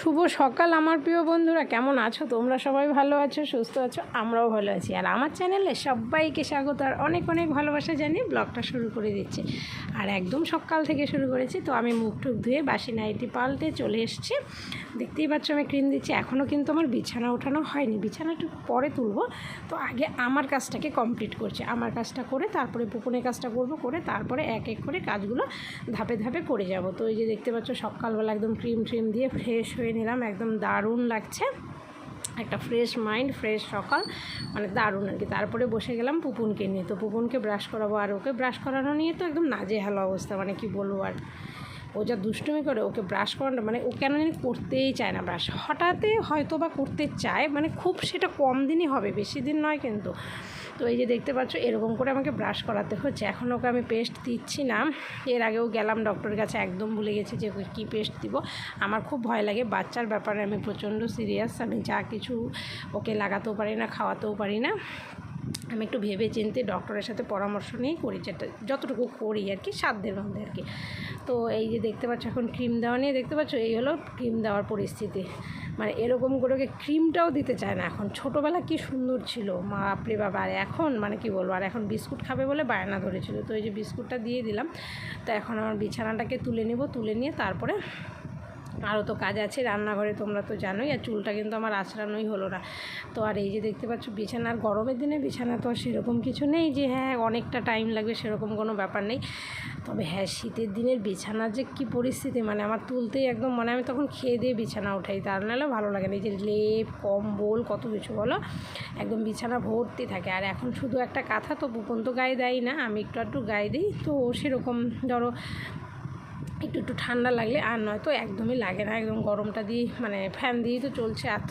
শুভ সকাল আমার প্রিয় বন্ধুরা। কেমন আছো? তোমরা সবাই ভালো আছো, সুস্থ আছো? আমরাও ভালো আছি। আর আমার চ্যানেলে সবাইকে স্বাগত। আর অনেক অনেক ভালোবাসা জানিয়ে ব্লগটা শুরু করে দিচ্ছি। আর একদম সকাল থেকে শুরু করেছি, তো আমি মুখ টুক ধুয়ে বাসি নাইটি পাল্টে চলে এসেছি। দেখতেই পাচ্ছ আমি ক্রিম দিচ্ছি। এখনও কিন্তু আমার বিছানা ওঠানো হয়নি। বিছানা একটু পরে তুলবো। তো আগে আমার কাজটাকে কমপ্লিট করছি। আমার কাজটা করে তারপরে পুকুনের কাজটা করব, করে তারপরে এক এক করে কাজগুলো ধাপে ধাপে করে যাব। তো এই যে দেখতে পাচ্ছ সকালবেলা একদম ক্রিম ট্রিম দিয়ে ফ্রেশ হয়ে নিলাম, একদম দারুণ লাগছে। একটা ফ্রেশ মাইন্ড ফ্রেশ সকাল মানে দারুণ আর কি। তারপরে বসে গেলাম পুপুনকে নিয়ে। তো পুপুনকে ব্রাশ করাবো আর ওকে ব্রাশ করানো নিয়ে তো একদম নাজেহাল অবস্থা মানে কি বলব আর। ও যা দুষ্টুমি করে, ওকে ব্রাশ করানো মানে ও কেন জানি করতেই চায় না ব্রাশ হঠাৎই হয়তো বা করতে চায় মানে খুব সেটা কম দিনই হবে, বেশি দিন নয় কিন্তু। তো এই যে দেখতে পাচ্ছ, এরকম করে আমাকে ব্রাশ করাতে হচ্ছে। এখন ওকে আমি পেস্ট দিচ্ছি না। এর আগেও গেলাম ডক্টরের কাছে, একদম ভুলে গেছি যে ওকে কী পেস্ট দিব। আমার খুব ভয় লাগে, বাচ্চার ব্যাপারে আমি প্রচণ্ড সিরিয়াস আমি যা কিছু ওকে লাগাতেও পারি না, খাওয়াতেও পারি না। আমি একটু ভেবে চিনতে ডক্টরের সাথে পরামর্শ নিয়েই করি যেটা যতটুকু করি আর কি সাধ্যের মধ্যে আর কি। তো এই যে দেখতে পাচ্ছ, এখন ক্রিম দেওয়া নিয়ে দেখতে পাচ্ছ, এই হলো ক্রিম দেওয়ার পরিস্থিতি। মানে এরকম করে ক্রিমটাও দিতে চায় না এখন। ছোটোবেলা কি সুন্দর ছিল মা আপনি বাবা আর এখন মানে কি বলব, আর এখন বিস্কুট খাবে বলে বায়না ধরেছিল। তো এই যে বিস্কুটটা দিয়ে দিলাম, তো এখন আমার বিছানাটাকে তুলে নেব, তুলে নিয়ে তারপরে আরও তো কাজ আছে, রান্নাঘরে তোমরা তো জানোই, আর চুলটা কিন্তু আমার আঁচড়ানোই হলো না। তো আর এই যে দেখতে পাচ্ছ বিছানার গরমের দিনে বিছানা তো আর সেরকম কিছু নেই যে হ্যাঁ অনেকটা টাইম লাগবে, সেরকম কোনো ব্যাপার নেই। তবে হ্যাঁ শীতের দিনের বিছানার যে কী পরিস্থিতি মানে আমার তুলতেই একদম মানে আমি তখন খেয়ে দিয়ে বিছানা উঠাই, তার নাহলে ভালো লাগে না। এই যে লেপ, কম্বল, কত কিছু বলো, একদম বিছানা ভর্তি থাকে। আর এখন শুধু একটা কাঁথা, তো বুপন তো গায়ে দেয় না, আমি একটু একটু গায়ে দিই, তো সেরকম ধরো একটু একটু ঠান্ডা লাগলে আর নয়তো একদমই লাগে না। একদম গরমটা দিয়ে মানে ফ্যান দিয়েই তো চলছে। এত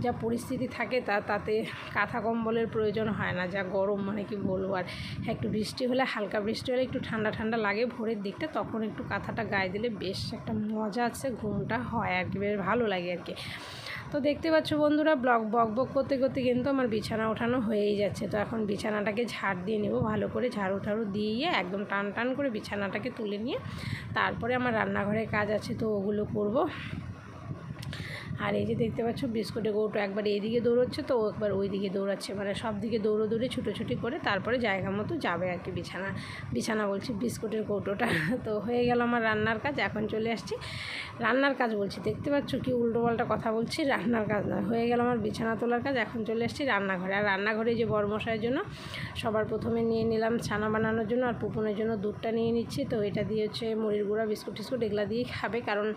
যা পরিস্থিতি থাকে তা, তাতে কাঁথা কম্বলের প্রয়োজন হয় না। যা গরম মানে কি বলব? আর একটু বৃষ্টি হলে, হালকা বৃষ্টি হলে একটু ঠান্ডা ঠান্ডা লাগে ভোরের দিকটা, তখন একটু কাঁথাটা গায়ে দিলে বেশ একটা মজা আছে, ঘুমটা হয় আর কি, বেশ ভালো লাগে আর কি। তো দেখতে পাচ্ছ বন্ধুরা ব্লক বক বক করতে করতে কিন্তু আমার বিছানা ওঠানো হয়েই যাচ্ছে। তো এখন বিছানাটাকে ঝাড় দিয়ে নেব, ভালো করে ঝাড়ু ঠাড়ু দিয়ে একদম টান টান করে বিছানাটাকে তুলে নিয়ে তারপরে আমার রান্নাঘরে কাজ আছে, তো ওগুলো করব। আর এই যে দেখতে পাচ্ছ বিস্কুটের গৌটো একবার এইদিকে দৌড়চ্ছে, তো ও একবার ওই দিকে দৌড়াচ্ছে। মানে সব দিকে দৌড়ো দৌড়ে ছুটোছুটি করে তারপরে জায়গা মতো যাবে আর কি বিছানা। বিছানা বলছি বিস্কুটের কৌটোটা। তো হয়ে গেল আমার রান্নার কাজ, এখন চলে আসছি রান্নার কাজ বলছি। দেখতে পাচ্ছ কি উল্টোপাল্টা কথা বলছি, রান্নার কাজ নয়। হয়ে গেল আমার বিছানা তোলার কাজ, এখন চলে আসছি রান্নাঘরে। আর রান্নাঘরে যে বরমশাইয়ের জন্য সবার প্রথমে নিয়ে নিলাম ছানা বানানোর জন্য আর পুপুনের জন্য দুধটা নিয়ে নিচ্ছি। তো এটা দিয়ে হচ্ছে মুড়ির গুঁড়া, বিস্কুট টিস্কুট এগুলো দিয়েই খাবে। কারণ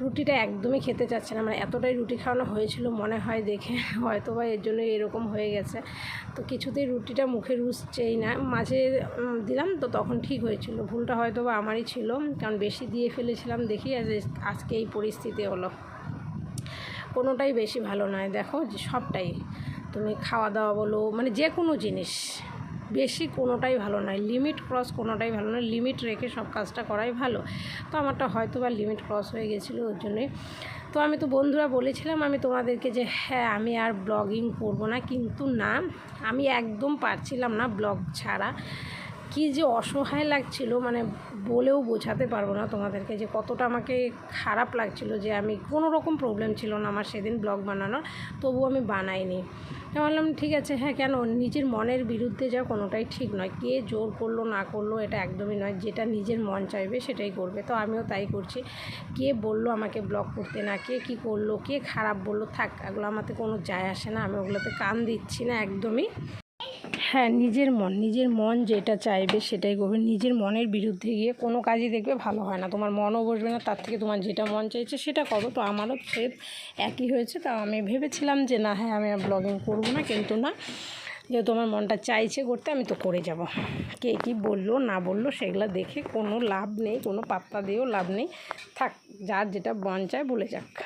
রুটিটা একদমই খেতে চাচ্ছে না। মানে এতটাই রুটি খাওয়ানো হয়েছিল মনে হয় দেখে, হয়তো বা এর জন্য এরকম হয়ে গেছে। তো কিছুতেই রুটিটা মুখে রুচছেই না। মাঝে দিলাম তো তখন ঠিক হয়েছিল। ভুলটা হয়তো বা আমারই ছিল, কারণ বেশি দিয়ে ফেলেছিলাম দেখি আজ আজকে এই পরিস্থিতি হলো। কোনোটাই বেশি ভালো নয়। দেখো সবটাই। তুমি খাওয়া দাওয়া বলো মানে যে কোনো জিনিস। বেশি কোনোটাই ভালো নয়। লিমিট ক্রস কোনোটাই ভালো নয়। লিমিট রেখে সব কাজটা করাই ভালো। তো আমারটা হয়তো বা লিমিট ক্রস হয়ে গেছিল ওর জন্যই তো আমি তো বন্ধুরা বলেছিলাম আমি তোমাদেরকে যে হ্যাঁ আমি আর ব্লগিং করব না। কিন্তু না, আমি একদম পারছিলাম না ব্লগ ছাড়া। কি যে অসহায় লাগছিল মানে বলেও বোঝাতে পারব না তোমাদেরকে যে কতটা আমাকে খারাপ লাগছিল যে আমি কোনো রকম প্রবলেম ছিল না আমার সেদিন ব্লগ বানানোর, তবুও আমি বানাইনি। ভাবলাম, ঠিক আছে হ্যাঁ কেন নিজের মনের বিরুদ্ধে যা কোনোটাই ঠিক নয়। কে জোর করল, না করল, এটা একদমই নয়। যেটা নিজের মন চাইবে, সেটাই করবে। তো আমিও তাই করছি। কে বলল আমাকে ব্লগ করতে না? কে কী করল? কে খারাপ বলল? থাক, এগুলো আমাতে কোনো যায় আসে না, আমি ওগুলোতে কান দিচ্ছি না একদমই। হ্যাঁ নিজের মন নিজের মন যেটা চাইবে সেটাই করবে। নিজের মনের বিরুদ্ধে গিয়ে কোনো কাজই দেখবে ভালো হয় না। তোমার মনও বসবে না, তার থেকে তোমার যেটা মন চাইছে সেটা করো। তো আমারও সেম একই হয়েছে। তা আমি ভেবেছিলাম যে না হ্যাঁ আমি আর ব্লগিং করব না, কিন্তু না। যেহেতু আমার মনটা চাইছে করতে, আমি তো করে যাব। কে কী বলল, না বলল, সেগুলো দেখে কোনো লাভ নেই, কোনো পাত্তা দিয়েও লাভ নেই। থাক, যার যেটা মন চায় বলে যাক।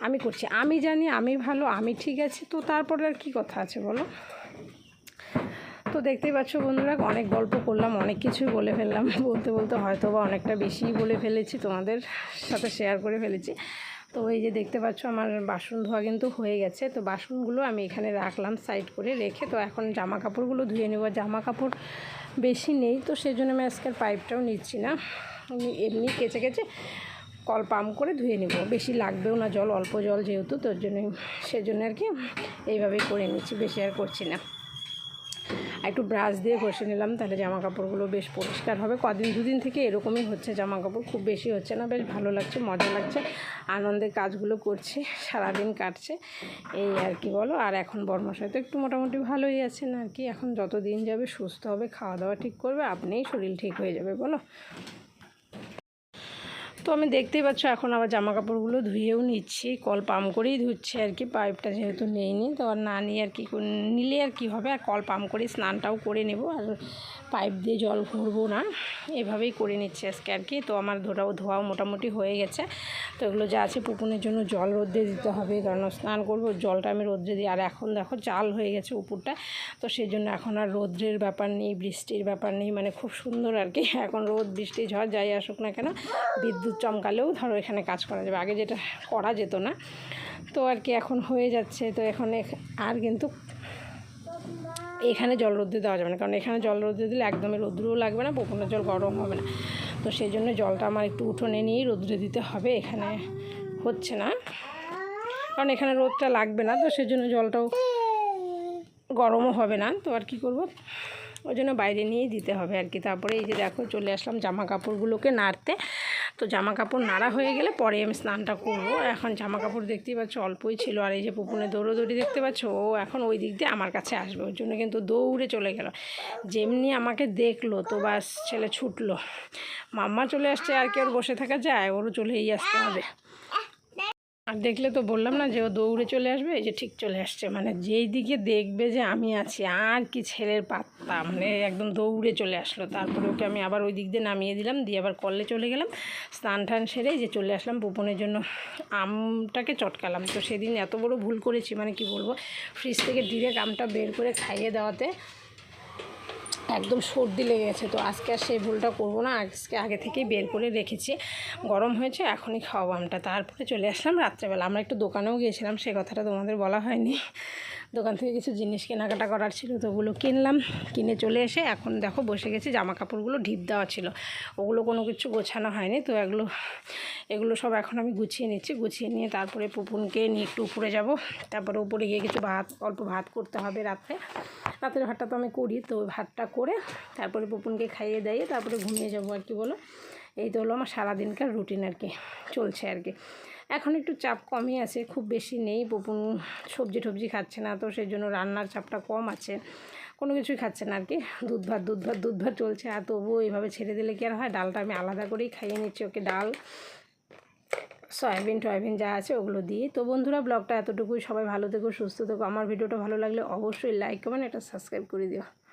আমি করছি। আমি জানি আমি ভালো, আমি ঠিক আছি। তো তারপরে আর কী কথা আছে বলো? তো দেখতেই পাচ্ছ বন্ধুরা, অনেক গল্প করলাম, অনেক কিছুই বলে ফেললাম। বলতে বলতে হয়তো বা অনেকটা বেশিই বলে ফেলেছি, তোমাদের সাথে শেয়ার করে ফেলেছি। তো এই যে দেখতে পাচ্ছ, আমার বাসন ধোয়া কিন্তু হয়ে গেছে। তো বাসনগুলো আমি এখানে রাখলাম সাইড করে রেখে। তো এখন জামা কাপড়গুলো ধুয়ে নেব। জামা কাপড় বেশি নেই, তো সেই জন্য আমি আজকের পাইপটাও নিচ্ছি না। আমি এমনি কেচে কেচে কল পাম্প করে ধুয়ে নেব। বেশি লাগবেও না জল, অল্প জল যেহেতু তোর জন্য সেজন্য আর কি এইভাবেই করে নিচ্ছি, বেশি আর করছি না। একটু ব্রাশ দিয়ে ঘষে নিলাম, তাহলে জামা কাপড়গুলো বেশ পরিষ্কার হবে। কদিন, দুদিন থেকে এরকমই হচ্ছে জামা কাপড় খুব বেশি হচ্ছে না, বেশ ভালো লাগছে, মজা লাগছে। আনন্দের কাজগুলো করছি, সারাদিন কাটছে, এই আর কি বলো? আর এখন বর্মশাই তো একটু মোটামুটি ভালোই আছেন আর কি। এখন যত দিন যাবে সুস্থ হবে খাওয়া দাওয়া ঠিক করবে, আপনিই শরীর ঠিক হয়ে যাবে, বলো? তো আমি দেখতেই পাচ্ছ এখন আবার জামা কাপড়গুলো ধুয়েও নিচ্ছি। কল পাম্প করেই ধুচ্ছি আর কি, পাইপটা যেহেতু নেইনি তো আর না নিয়ে আর কি নিলে আর কি হবে? আর কল পাম্প করেই স্নানটাও করে নেব আর পাইপ দিয়ে জল ভরবো না। এভাবেই করে নিচ্ছি আজকে আর কি। তো আমার ধোটাও ধোয়াও মোটামুটি হয়ে গেছে। তো এগুলো যা আছে পুকুনের জন্য জল রোদ্রে দিতে হবে। কারণ স্নান করব, জলটা আমি রোদ্রে দিই। আর এখন দেখো চাল হয়ে গেছে উপরটা। তো সেই জন্য এখন আর রোদ্রের ব্যাপার নেই, বৃষ্টির ব্যাপার নেই। মানে খুব সুন্দর আর কি। এখন রোদ, বৃষ্টি, ঝড় যাই আসুক না কেন, বিদ্যুৎ চমকালেও ধরো এখানে কাজ করা যাবে। আগে যেটা করা যেত না। তো আর কি এখন হয়ে যাচ্ছে। তো এখন এখ- আর কিন্তু এখানে জল রোদ্রে দেওয়া যাবে না। কারণ এখানে জল রোদ্রে দিলে একদমই রোদ্রও লাগবে না পুকুরের জল গরম হবে না। তো সেই জন্য জলটা আমার একটু উঠোনে নিয়েই রোদ্রে দিতে হবে। এখানে হচ্ছে না। কারণ এখানে রোদটা লাগবে না, তো সেই জন্য জলটাও গরমও হবে না। তো আর কি করব? ওই জন্য বাইরে নিয়েই দিতে হবে আর কি। তারপরে এই যে দেখো, চলে আসলাম জামা কাপড়গুলোকে নাড়তে। তো জামা কাপড় নাড়া হয়ে গেলে পরে আমি স্নানটা করব। এখন জামা কাপড় দেখতেই পাচ্ছ অল্পই ছিল আর এই যে পুকুরে দৌড়োদৌড়ি দেখতে পাচ্ছ, ও এখন ওই দিক দিয়ে আমার কাছে আসবে। ওর জন্য কিন্তু দৌড়ে চলে গেল। যেমনি আমাকে দেখল তো বাস ছেলে ছুটলো। মাম্মা চলে আসছে আর কি ওর বসে থাকা যায়, ওরও চলেই আসতে হবে। আর দেখলে তো বললাম না যে ও দৌড়ে চলে আসবে, এই যে ঠিক চলে আসছে। মানে যেই দিকে দেখবে যে আমি আছি, আর কি ছেলের পাত্তা। মানে একদম দৌড়ে চলে আসলো। তারপরে ওকে আমি আবার ওই দিক দিয়ে নামিয়ে দিলাম, দিয়ে আবার কলে চলে গেলাম। স্নান টান সেরে যে চলে আসলাম পুপনের জন্য। আমটাকে চটকালাম। তো সেদিন এত বড় ভুল করেছি মানে কি বলব ফ্রিজ থেকে ডিরেক্ট আমটা বের করে খাইয়ে দেওয়াতে একদম সর্দি লেগে গেছে, তো আজকে আর সেই ভুলটা করব না। আজকে আগে থেকেই বের করে রেখেছি। গরম হয়েছে, এখনই খাওয়াবো আমটা। তারপরে চলে আসলাম রাত্রেবেলা। আমরা একটু দোকানেও গিয়েছিলাম, সে কথাটা তোমাদের বলা হয়নি। দোকান থেকে কিছু জিনিস কেনাকাটা করার ছিল, তো ওগুলো কিনলাম। কিনে চলে এসে এখন দেখো বসে গেছি জামা কাপড়গুলো ঢিপ দেওয়া ছিল। ওগুলো কোনো কিছু গোছানো হয়নি, তো এগুলো এগুলো সব এখন আমি গুছিয়ে নিচ্ছি। গুছিয়ে নিয়ে তারপরে পুপুনকে নিয়ে একটু উপরে যাব। তারপরে উপরে গিয়ে কিছু ভাত, অল্প ভাত করতে হবে রাত্রে। রাতের ভাতটা তো আমি করি, তো ভাতটা করে তারপরে পুপুনকে খাইয়ে দাইয়ে তারপরে ঘুমিয়ে যাব আর কি বলো? এই তো হলো আমার সারাদিনকার রুটিন আর কি, চলছে আর কি। এখন একটু চাপ কমই আছে, খুব বেশি নেই। পুপুন সবজি টবজি খাচ্ছে না, তো সেই জন্য রান্নার চাপটা কম আছে। কোনো কিছুই খাচ্ছে না আর কি দুধ ভাত দুধ ভাত দুধ ভাত চলছে, আর তবুও এইভাবে ছেড়ে দিলে কি আর হয়? ডালটা আমি আলাদা করেই খাইয়ে নিচ্ছি ওকে ডাল। সয়াবিন, টয়াবিন যা আছে ওগুলো দিয়ে তো বন্ধুরা, ব্লগটা এতটুকুই। সবাই ভালো থেকো, সুস্থ থেকো। আমার ভিডিওটা ভালো লাগলে অবশ্যই লাইক কমেন্ট এটা সাবস্ক্রাইব করে দিও।